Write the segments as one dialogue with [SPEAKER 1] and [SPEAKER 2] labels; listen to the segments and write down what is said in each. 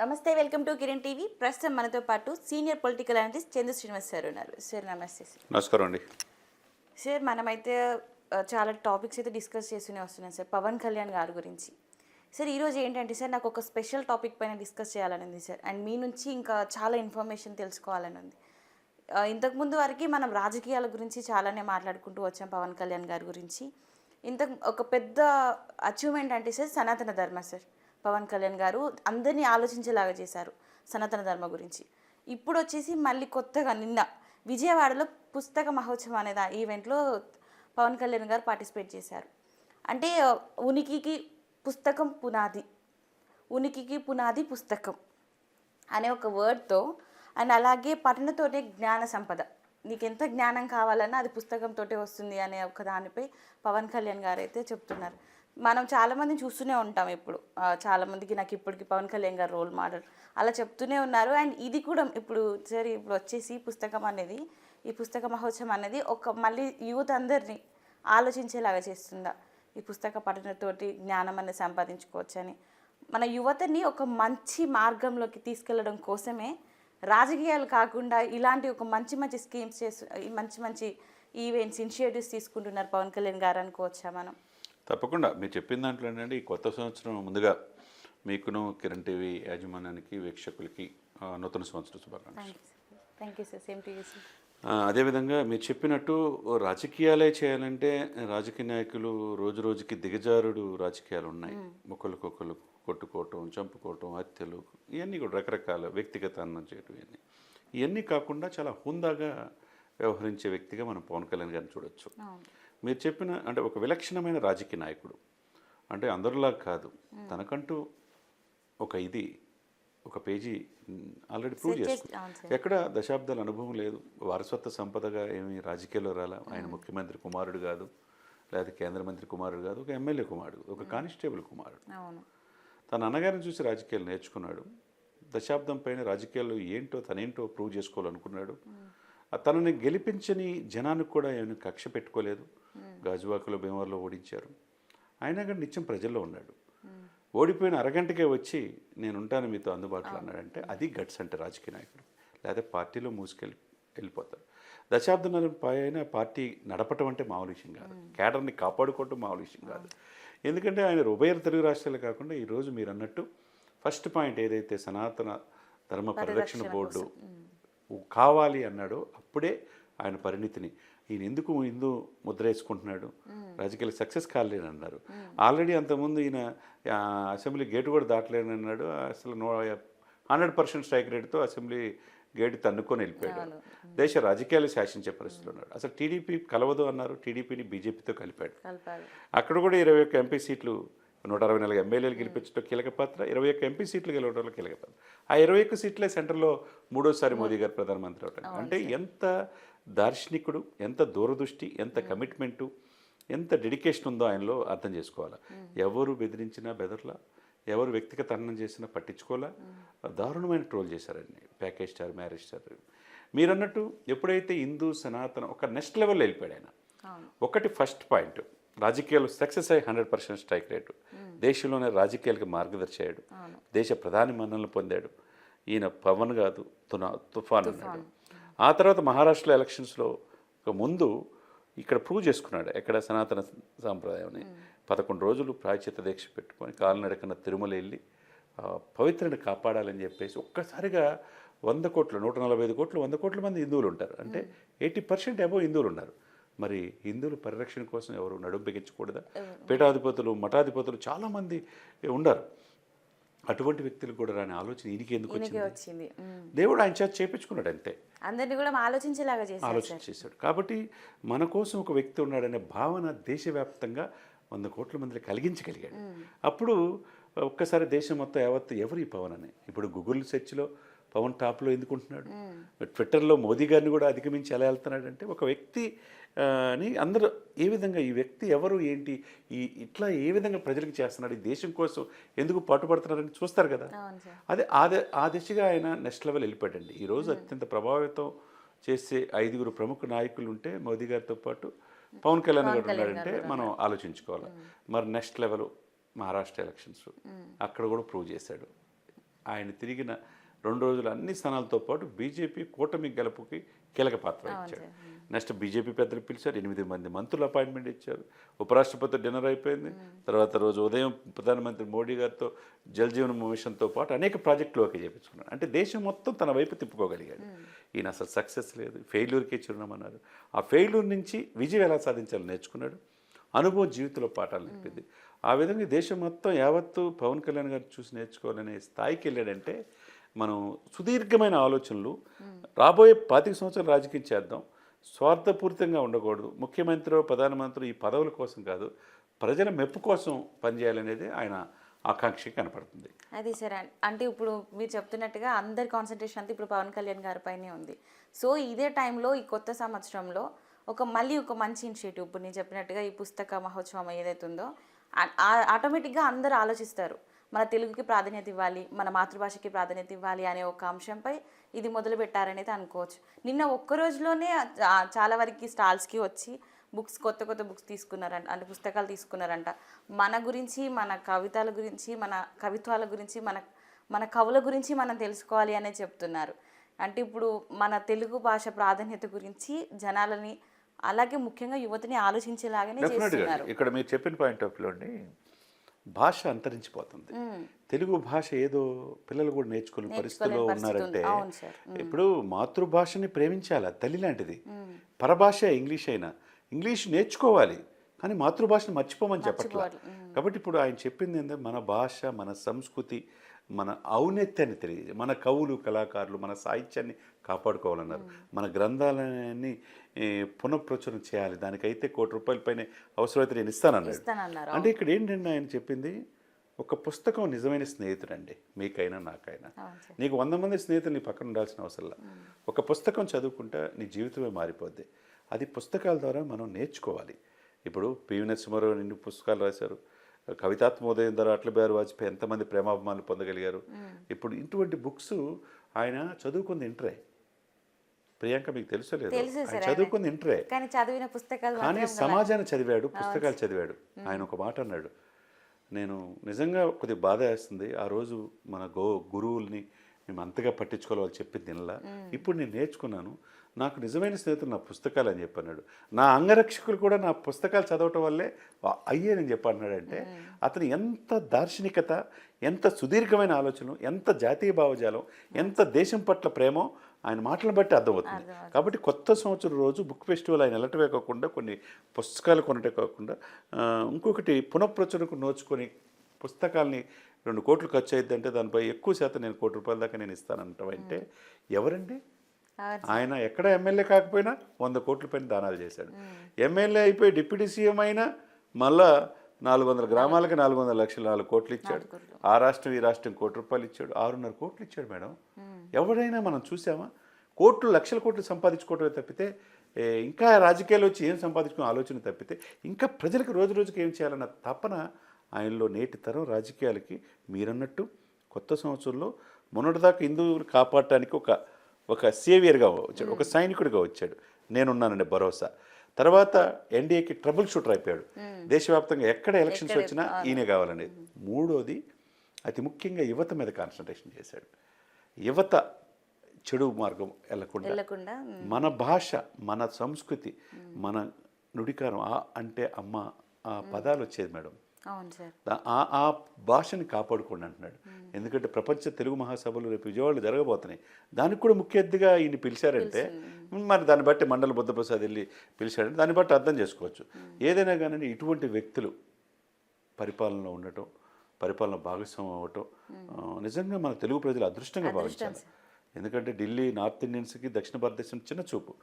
[SPEAKER 1] నమస్తే welcome to Kiran TV. ప్రస్తుతం మనతో పాటు senior political analyst Chandra Srinivas sir ఉన్నారు. సార్ నమస్తే సార్.
[SPEAKER 2] నమస్కారం అండి.
[SPEAKER 1] సార్ మనమైతే చాలా టాపిక్స్ అయితే డిస్కస్ చేస్తూనే వస్తున్నాం సార్ పవన్ కళ్యాణ్ గారి గురించి. సార్ ఈరోజు ఏంటంటే సార్ నాకు ఒక స్పెషల్ టాపిక్ పైన డిస్కస్ చేయాలని ఉంది సార్. అండ్ మీ నుంచి ఇంకా చాలా ఇన్ఫర్మేషన్ తెలుసుకోవాలని ఉంది ఇంతకుముందు వరకు మనం రాజకీయాల గురించి చాలానే మాట్లాడుకుంటూ వచ్చాం పవన్ కళ్యాణ్ గారి గురించి. ఇంత ఒక పెద్ద అచీవ్మెంట్ అంటే సార్ సనాతన ధర్మ సార్. పవన్ కళ్యాణ్ గారు అందరినీ ఆలోచించేలాగా చేశారు సనాతన ధర్మ గురించి. ఇప్పుడు వచ్చేసి మళ్ళీ కొత్తగా నిన్న విజయవాడలో పుస్తక మహోత్సవం అనేది ఈవెంట్లో పవన్ కళ్యాణ్ గారు పార్టిసిపేట్ చేశారు. అంటే ఉనికికి పుస్తకం పునాది ఉనికికి పునాది పుస్తకం అనే ఒక వర్డ్తో అండ్ అలాగే పఠనతోనే జ్ఞాన సంపద. నీకు ఎంత జ్ఞానం కావాలన్నా అది పుస్తకంతోటే వస్తుంది అనే ఒక దానిపై పవన్ కళ్యాణ్ గారు అయితే చెప్తున్నారు. మనం చాలామందిని చూస్తూనే ఉంటాం ఇప్పుడు చాలామందికి నాకు ఇప్పటికి పవన్ కళ్యాణ్ గారు రోల్ మోడల్ అలా చెప్తూనే ఉన్నారు. అండ్ ఇది కూడా ఇప్పుడు సరే ఇప్పుడు వచ్చేసి పుస్తకం అనేది ఈ పుస్తక మహోత్సవం అనేది ఒక మళ్ళీ యూత్ అందరినీ ఆలోచించేలాగా చేస్తుందా? ఈ పుస్తక పఠనతోటి జ్ఞానం అనేది సంపాదించుకోవచ్చని. మన యువతని ఒక మంచి మార్గంలోకి తీసుకెళ్ళడం కోసమే రాజకీయాలు కాకుండా ఇలాంటి ఒక మంచి మంచి స్కీమ్స్ చేస్తు మంచి మంచి ఈవెంట్స్ ఇనిషియేటివ్స్ తీసుకుంటున్నారు పవన్ కళ్యాణ్ గారు అనుకోవచ్చా మనం?
[SPEAKER 2] తప్పకుండా. మీరు చెప్పిన దాంట్లో ఏంటంటే ఈ కొత్త సంవత్సరం ముందుగా మీకును కిరణ్ టీవీ యాజమాన్యానికి వీక్షకులకి నూతన సంవత్సర శుభాకాంక్షలు. అదేవిధంగా మీరు చెప్పినట్టు రాజకీయాలే చేయాలంటే రాజకీయ నాయకులు రోజు రోజుకి దిగజారుడు రాజకీయాలు ఉన్నాయి. ఒకరికొకరు కొట్టుకోవటం చంపుకోవటం హత్యలు ఇవన్నీ కూడా రకరకాల వ్యక్తిగత అన్నం చేయటం ఇవన్నీ ఇవన్నీ కాకుండా చాలా హుందాగా వ్యవహరించే వ్యక్తిగా మనం పవన్ కళ్యాణ్ గారిని చూడొచ్చు. మీరు చెప్పిన అంటే ఒక విలక్షణమైన రాజకీయ నాయకుడు. అంటే అందరిలా కాదు. తనకంటూ ఒక ఇది ఒక పేజీ ఆల్రెడీ ప్రూవ్
[SPEAKER 1] Set చేసి-
[SPEAKER 2] చేసుకుంది
[SPEAKER 1] అవును సార్.
[SPEAKER 2] ఎక్కడ దశాబ్దాల అనుభవం లేదు. వారసత్వ సంపదగా ఏమి రాజకీయాల్లో రాలా. ఆయన ముఖ్యమంత్రి కుమారుడు కాదు లేదా కేంద్ర మంత్రి కుమారుడు కాదు ఒక ఎమ్మెల్యే కుమారుడు ఒక కానిస్టేబుల్ కుమారుడు. తన అన్నగారిని చూసి రాజకీయాలు నేర్చుకున్నాడు. దశాబ్దం పైన రాజకీయాల్లో ఏంటో తనేంటో ప్రూవ్ చేసుకోవాలనుకున్నాడు. తనని గెలిపించని జనానికి కూడా ఏమైనా కక్ష పెట్టుకోలేదు. గాజువాకలో భీమవరంలో ఓడించారు. అయినా కానీ నిత్యం ప్రజల్లో ఉన్నాడు. ఓడిపోయిన అరగంటకే వచ్చి నేను ఉంటాను మీతో అందుబాటులో అన్నాడంటే అది గట్స్ అంటే రాజకీయ నాయకుడు. లేదా పార్టీలో మూసుకెళ్ళి వెళ్ళిపోతారు. దశాబ్దన్నర పైన పార్టీ నడపటం అంటే మామూలు విషయం కాదు. కేడర్ని కాపాడుకోవటం మామూలు విషయం కాదు. ఎందుకంటే ఆయన ఉభయ తెలుగు రాష్ట్రాలే కాకుండా ఈరోజు మీరు అన్నట్టు ఫస్ట్ పాయింట్ ఏదైతే సనాతన ధర్మ పరిరక్షణ బోర్డు కావాలి అన్నాడో అప్పుడే ఆయన పరిణితిని ఈయన ఎందుకు హిందూ ముద్ర వేసుకుంటున్నాడు? రాజకీయాలు సక్సెస్ కాలేని అన్నారు ఆల్రెడీ అంతకుముందు ఈయన అసెంబ్లీ గేటు కూడా దాటలేని అన్నాడు. అసలు నో హండ్రెడ్ పర్సెంట్ స్ట్రైక్ రేట్తో అసెంబ్లీ గేటు తన్నుకొని వెళ్ళిపోయాడు. దేశ రాజకీయాలు శాసించే పరిస్థితులు ఉన్నాడు. అసలు టీడీపీ కలవదు అన్నారు. టీడీపీని బీజేపీతో కలిపాడు. అక్కడ కూడా ఇరవై ఒక్క ఎంపీ సీట్లు నూట అరవై నాలుగు ఎమ్మెల్యేలు గెలిపించడం కీలక పాత్ర. ఇరవై ఒక్క ఎంపీ సీట్లు గెలవడంలో కీలక పాత్ర. ఆ ఇరవై ఒక్క సీట్లే సెంటర్లో మూడోసారి మోదీ గారు ప్రధానమంత్రి అవటం. అంటే ఎంత దార్శనికుడు ఎంత దూరదృష్టి ఎంత కమిట్మెంటు ఎంత డెడికేషన్ ఉందో ఆయనలో అర్థం చేసుకోవాలి? ఎవరు బెదిరించినా బెదర్లా? ఎవరు వ్యక్తిగత అన్నం చేసినా పట్టించుకోవాలా? దారుణమైన ట్రోల్ చేశారండి ప్యాకేజ్ స్టార్ మ్యారేజ్ స్టార్. మీరు అన్నట్టు ఎప్పుడైతే హిందూ సనాతన ఒక నెక్స్ట్ లెవెల్లో వెళ్ళిపోయాడు ఆయన. ఒకటి ఫస్ట్ పాయింట్ రాజకీయాలు సక్సెస్ అయ్యి హండ్రెడ్ పర్సెంట్ స్ట్రైక్ రేటు. దేశంలోనే రాజకీయాలకు మార్గదర్శి అయ్యాడు. దేశ ప్రధాని మన్ననలు పొందాడు. ఈయన పవన్ కాదు తునా తుఫాన్. అన్నాడు ఆ తర్వాత మహారాష్ట్రలో ఎలక్షన్స్లో ముందు ఇక్కడ ప్రూవ్ చేసుకున్నాడు ఎక్కడ సనాతన సాంప్రదాయాన్ని. పదకొండు రోజులు ప్రాయచిత దీక్ష పెట్టుకొని కాలినడకన తిరుమల వెళ్ళి పవిత్రని కాపాడాలని చెప్పేసి ఒక్కసారిగా వంద కోట్లు నూట నలభై ఐదు కోట్లు వంద కోట్ల మంది హిందువులు ఉంటారు. అంటే ఎయిటీ పర్సెంట్ అబో హిందువులు ఉన్నారు. మరి హిందువుల పరిరక్షణ కోసం ఎవరు నడుం బిగించకూడదా? పీఠాధిపతులు మఠాధిపతులు చాలామంది ఉన్నారు. అటువంటి వ్యక్తులకు కూడా రాని ఆలోచన ఈయనకి ఎందుకు వచ్చింది. దేవుడు ఆయన చేత చేపించుకున్నాడు అంతే.
[SPEAKER 1] అందరినీ కూడా ఆలోచించేలాగా చేశారు
[SPEAKER 2] ఆలోచన చేశాడు. కాబట్టి మన కోసం ఒక వ్యక్తి ఉన్నాడనే భావన దేశవ్యాప్తంగా వంద కోట్ల మందిని కలిగించగలిగాడు. అప్పుడు ఒక్కసారి దేశం మొత్తం యావత్తు ఎవరు ఈ పవన్ అని? ఇప్పుడు గూగుల్ సెర్చ్లో పవన్ టాప్లో ఎందుకుంటున్నాడు? ట్విట్టర్లో మోదీ గారిని కూడా అధిగమించి ఎలా వెళ్తున్నాడు అంటే ఒక వ్యక్తి అని అందరూ ఏ విధంగా ఈ వ్యక్తి ఎవరు ఏంటి ఈ ఇట్లా ఏ విధంగా ప్రజలకు చేస్తున్నాడు ఈ దేశం కోసం ఎందుకు పాటుపడుతున్నారని చూస్తారు కదా? అదే ఆ ద- ఆ దిశగా ఆయన నెక్స్ట్ లెవెల్ వెళ్ళిపోయాడండి. ఈరోజు అత్యంత ప్రభావితం చేసే ఐదుగురు ప్రముఖ నాయకులు ఉంటే మోదీ గారితో పాటు పవన్ కళ్యాణ్ గారు ఉన్నాడంటే మనం ఆలోచించుకోవాలి. మరి నెక్స్ట్ లెవెల్ మహారాష్ట్ర ఎలక్షన్స్. అక్కడ కూడా ప్రూవ్ చేశాడు. ఆయన తిరిగిన రెండు రోజులు అన్ని స్థానాలతో పాటు బీజేపీ కూటమి గెలుపుకి కీలక పాత్ర ఇచ్చాడు. నెక్స్ట్ బీజేపీ పెద్దలు పిలిచారు ఎనిమిది మంది మంత్రులు అపాయింట్మెంట్ ఇచ్చారు. ఉపరాష్ట్రపతి డిన్నర్ అయిపోయింది. తర్వాత రోజు ఉదయం ప్రధానమంత్రి మోడీ గారితో జల్ జీవన్ మిషన్తో పాటు అనేక ప్రాజెక్టులు ఓకే చేయించుకున్నాడు అంటే దేశం మొత్తం తన వైపు తిప్పుకోగలిగాడు. ఈయన అసలు సక్సెస్ లేదు. ఫెయిల్యూర్కే చిరునామన్నారు. ఆ ఫెయిల్యూర్ నుంచి విజయం ఎలా సాధించాలో నేర్చుకున్నాడు. అనుభవం జీవితంలో పాఠాలు నేర్పింది. ఆ విధంగా దేశం మొత్తం యావత్తు పవన్ కళ్యాణ్ గారు చూసి నేర్చుకోవాలనే స్థాయికి వెళ్ళాడంటే మనం సుదీర్ఘమైన ఆలోచనలు రాబోయే పాతిక సంవత్సరాలు రాజకీయం చేద్దాం. స్వార్థపూరితంగా ఉండకూడదు. ముఖ్యమంత్రి ప్రధానమంత్రి ఈ పదవుల కోసం కాదు ప్రజల మెప్పు కోసం పనిచేయాలనేది ఆయన ఆకాంక్ష కనపడుతుంది.
[SPEAKER 1] అది సరే. అంటే ఇప్పుడు మీరు చెప్తున్నట్టుగా అందరి కాన్సన్ట్రేషన్ అంతా ఇప్పుడు పవన్ కళ్యాణ్ గారి పైనే ఉంది. సో ఇదే టైంలో ఈ కొత్త సంవత్సరంలో ఒక మళ్ళీ ఒక మంచి ఇనిషియేటివ్ ఇప్పుడు నేను చెప్పినట్టుగా ఈ పుస్తక మహోత్సవం ఏదైతుందో ఉందో ఆ- ఆటోమేటిక్గా అందరూ ఆలోచిస్తారు. మన తెలుగుకి ప్రాధాన్యత ఇవ్వాలి మన మాతృభాషకి ప్రాధాన్యత ఇవ్వాలి అనే ఒక అంశంపై ఇది మొదలు పెట్టారనేది అనుకోవచ్చు. నిన్న ఒక్క రోజులోనే చాలా వరకు స్టాల్స్కి వచ్చి బుక్స్ కొత్త కొత్త బుక్స్ తీసుకున్నారంట అంటే పుస్తకాలు తీసుకున్నారంట. మన గురించి మన కవితల గురించి మన కవిత్వాల గురించి మన మన కవుల గురించి మనం తెలుసుకోవాలి అనే చెప్తున్నారు. అంటే ఇప్పుడు మన తెలుగు భాష ప్రాధాన్యత గురించి జనాలని అలాగే ముఖ్యంగా యువతని ఆలోచించేలాగానే చేస్తున్నారు.
[SPEAKER 2] ఇక్కడ మీరు చెప్పిన పాయింట్ ఆఫ్ వ్యూలోని భాష అంతరించిపోతుంది. తెలుగు భాష ఏదో పిల్లలు కూడా నేర్చుకునే పరిస్థితిలో. ఉన్నారంటే. ఇప్పుడు మాతృభాషని ప్రేమించాలి తల్లి లాంటిది. పరభాష ఇంగ్లీష్ అయినా ఇంగ్లీష్ నేర్చుకోవాలి కానీ మాతృభాషను మర్చిపోమని చెప్పట్లా. కాబట్టి ఇప్పుడు ఆయన చెప్పింది ఏంటంటే మన భాష మన సంస్కృతి మన ఔన్నత్యాన్ని తెలియదు మన కవులు కళాకారులు మన సాహిత్యాన్ని కాపాడుకోవాలన్నారు. మన గ్రంథాలన్నీ ఏ, పునఃప్రచురణ చేయాలి. దానికైతే కోటి రూపాయల పైన అవసరమైతే నేను ఇస్తానన్నాడు. అంటే ఇక్కడ ఏంటంటే ఆయన చెప్పింది? ఒక పుస్తకం నిజమైన స్నేహితుడండి మీకైనా నాకైనా. నీకు వంద మంది స్నేహితులు నీ పక్కన ఉండాల్సిన అవసరం. ఒక పుస్తకం చదువుకుంటే నీ జీవితమే మారిపోద్ది. అది పుస్తకాల ద్వారా మనం నేర్చుకోవాలి. ఇప్పుడు పివి నరసింహారావు ఎన్ని పుస్తకాలు రాశారు? కవితాత్మోదయం ద్వారా అట్ల బిహారీ వాజ్పేయి ఎంతమంది ప్రేమాభిమానులు పొందగలిగారు. ఇప్పుడు ఇటువంటి బుక్స్ ఆయన చదువుకుంది ఇంటరే. ప్రియాంక మీకు తెలుసో లేదు?
[SPEAKER 1] తెలుసు
[SPEAKER 2] ఆయన
[SPEAKER 1] సార్ ఆయన.
[SPEAKER 2] చదువుకుంది ఇంటరే.
[SPEAKER 1] కానీ చదివిన పుస్తకాలు
[SPEAKER 2] కానీ సమాజాన్ని చదివాడు పుస్తకాలు చదివాడు. ఆయన ఒక మాట అన్నాడు. నేను నిజంగా కొద్దిగా బాధ వేస్తుంది. ఆ రోజు మన గో గురువుల్ని మేము అంతగా పట్టించుకోవాలి వాళ్ళు చెప్పింది తినలా. ఇప్పుడు నేను నేర్చుకున్నాను. నాకు నిజమైన స్నేహితులు నా పుస్తకాలు అని చెప్పన్నాడు. నా అంగరక్షకులు కూడా నా పుస్తకాలు చదవటం వల్లే అయ్యానని చెప్పన్నాడంటే అతను ఎంత దార్శనికత ఎంత సుదీర్ఘమైన ఆలోచన ఎంత జాతీయ భావజాలం ఎంత దేశం పట్ల ప్రేమో ఆయన మాటలను బట్టి అర్థమవుతుంది. కాబట్టి కొత్త సంవత్సరం రోజు బుక్ ఫెస్టివల్ ఆయన వెళ్ళటమే కాకుండా కొన్ని పుస్తకాలు కొనటే కాకుండా ఇంకొకటి పునఃప్రచురణకు నోచుకొని పుస్తకాల్ని రెండు కోట్లు ఖర్చు అయ్యిద్దంటే దానిపై ఎక్కువ శాతం నేను కోటి రూపాయల దాకా నేను ఇస్తానంటాం అంటే ఎవరండి? ఆయన ఎక్కడ ఎమ్మెల్యే కాకపోయినా వంద కోట్ల పైన దానాలు చేశాడు. ఎమ్మెల్యే అయిపోయి డిప్యూటీ సీఎం అయినా మళ్ళా నాలుగు వందల గ్రామాలకి నాలుగు వందల లక్షలు నాలుగు కోట్లు ఇచ్చాడు. ఆ రాష్ట్రం ఈ రాష్ట్రం కోటి రూపాయలు ఇచ్చాడు. ఆరున్నర కోట్లు ఇచ్చాడు మేడం. ఎవరైనా మనం చూసామా? కోట్లు లక్షల కోట్లు సంపాదించుకోవటమే తప్పితే ఇంకా రాజకీయాలు వచ్చి ఏం సంపాదించుకునే ఆలోచన తప్పితే ఇంకా ప్రజలకు రోజు రోజుకి ఏం చేయాలన్న తపన ఆయనలో నేటి తరం రాజకీయాలకి మీరన్నట్టు కొత్త సంవత్సరంలో మొన్నటిదాకా హిందువులు కాపాడటానికి ఒక ఒక సేవియర్గా వచ్చాడు ఒక సైనికుడిగా వచ్చాడు. నేనున్నానండి భరోసా. తర్వాత ఎన్డీఏకి ట్రబుల్ షూటర్ అయిపోయాడు. దేశవ్యాప్తంగా ఎక్కడ ఎలక్షన్స్ వచ్చినా ఈయనే కావాలనేది మూడోది అతి ముఖ్యంగా యువత మీద కాన్సన్ట్రేషన్ చేశాడు. యువత చెడు మార్గం
[SPEAKER 1] వెళ్ళకుండా
[SPEAKER 2] మన భాష మన సంస్కృతి మన నుడికారం ఆ అంటే అమ్మ ఆ పదాలు వచ్చేది మేడం. ఆ ఆ భాషని కాపాడుకోండి అంటున్నాడు. ఎందుకంటే ప్రపంచ తెలుగు మహాసభలు రేపు విజయవాడలో జరగబోతున్నాయి. దానికి కూడా ముఖ్య అతిథిగా ఈయన పిలిచారంటే మరి దాన్ని బట్టి మండల బుద్ధప్రసాద్ వెళ్ళి పిలిచాడంటే దాన్ని బట్టి అర్థం చేసుకోవచ్చు. ఏదైనా కానీ ఇటువంటి వ్యక్తులు పరిపాలనలో ఉండటం పరిపాలన భాగస్వామ్యం అవ్వటం నిజంగా మన తెలుగు ప్రజలు అదృష్టంగా భావించాలి. ఎందుకంటే ఢిల్లీ నార్త్ ఇండియన్స్కి దక్షిణ భారతదేశం చిన్న చూపు.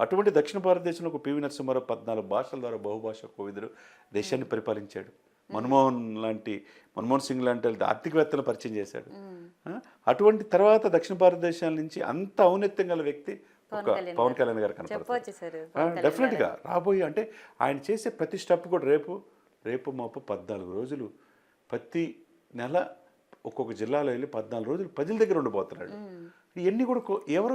[SPEAKER 2] అటువంటి దక్షిణ భారతదేశంలో ఒక పివి నరసింహారావు పద్నాలుగు భాషల ద్వారా బహుభాష కోవిదుడు దేశాన్ని పరిపాలించాడు. మన్మోహన్ లాంటి మన్మోహన్ సింగ్ లాంటి వాళ్ళ ఆర్థికవేత్తలు పరిచయం చేశాడు. అటువంటి తర్వాత దక్షిణ భారతదేశాల నుంచి అంత ఔన్నత్యం గల వ్యక్తి ఒక పవన్ కళ్యాణ్ గారు. కనపడతారు. డెఫినెట్గా రాబోయే అంటే ఆయన చేసే ప్రతి స్టెప్ కూడా రేపు రేపు మాపు పద్నాలుగు రోజులు. ప్రతి నెల ఒక్కొక్క జిల్లాలో వెళ్ళి పద్నాలుగు రోజులు ప్రజల దగ్గర ఉండిపోతున్నాడు. ఇవన్నీ కూడా ఎవరు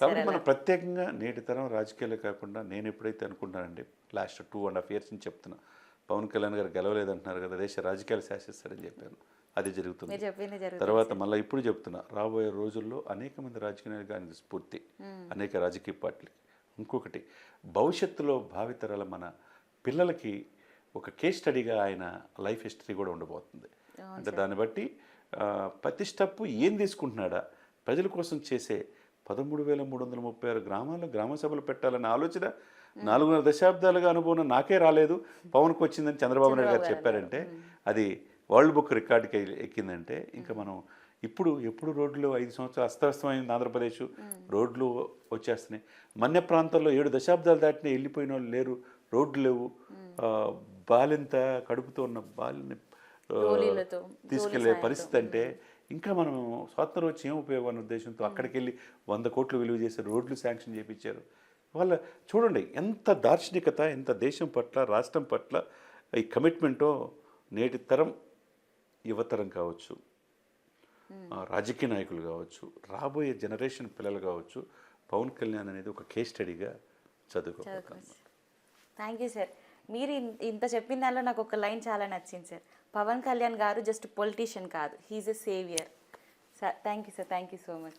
[SPEAKER 2] కాబట్టి మనం ప్రత్యేకంగా నేటి తరం రాజకీయాలే కాకుండా నేను ఎప్పుడైతే అనుకుంటానండి last two and half years నుంచి చెప్తున్నా పవన్ కళ్యాణ్ గారు గెలవలేదంటున్నారు కదా దేశ రాజకీయాలు శాసిస్తారని చెప్పాను. అది జరుగుతుంది. తర్వాత మళ్ళీ ఇప్పుడు చెప్తున్నా రాబోయే రోజుల్లో అనేక మంది రాజకీయ నాయకులు స్ఫూర్తి అనేక రాజకీయ పార్టీలు. ఇంకొకటి భవిష్యత్తులో భావితరాల మన పిల్లలకి ఒక కేస్ స్టడీగా ఆయన లైఫ్ హిస్టరీ కూడా ఉండబోతుంది. అంటే దాన్ని బట్టి ప్రతి స్టెప్ ఏం తీసుకుంటున్నాడా? ప్రజల కోసం చేసే పదమూడు వేల మూడు వందల ముప్పై ఆరు గ్రామాల్లో గ్రామ సభలు పెట్టాలనే ఆలోచన నాలుగున్నర దశాబ్దాలుగా అనుభవం నాకే రాలేదు. పవన్కి వచ్చిందని చంద్రబాబు నాయుడు గారు చెప్పారంటే అది వరల్డ్ బుక్ రికార్డుకి ఎక్కిందంటే ఇంకా మనం ఇప్పుడు ఎప్పుడు రోడ్లు ఐదు సంవత్సరాలు అస్తవ్యస్తమైంది ఆంధ్రప్రదేశ్. రోడ్లు వచ్చేస్తున్నాయి. మన్య ప్రాంతాల్లో ఏడు దశాబ్దాలు దాటిన వెళ్ళిపోయిన వాళ్ళు లేరు. రోడ్లు లేవు. బాలింత కడుపుతో ఉన్న బాలిని తీసుకెళ్ళే పరిస్థితి అంటే ఇంకా మనం స్వాతంత్రం వచ్చి ఏం ఉపయోగం అన్న ఉద్దేశంతో అక్కడికి వెళ్ళి వంద కోట్లు విలువ చేసే రోడ్లు శాంక్షన్ చేయించారు వాళ్ళ చూడండి ఎంత దార్శనికత ఎంత దేశం పట్ల రాష్ట్రం పట్ల ఈ కమిట్మెంటో నేటి తరం యువతరం కావచ్చు రాజకీయ నాయకులు కావచ్చు రాబోయే జనరేషన్ పిల్లలు కావచ్చు పవన్ కళ్యాణ్ అనేది ఒక కేస్ స్టడీగా చదువుకోవాలి
[SPEAKER 1] థ్యాంక్ యూ సార్. మీరు ఇంత చెప్పిన దానిలో నాకు ఒక లైన్ చాలా నచ్చింది సార్. పవన్ కళ్యాణ్ గారు జస్ట్ పొలిటీషియన్ కాదు he is a saviour. Sir thank you sir. Thank you so much.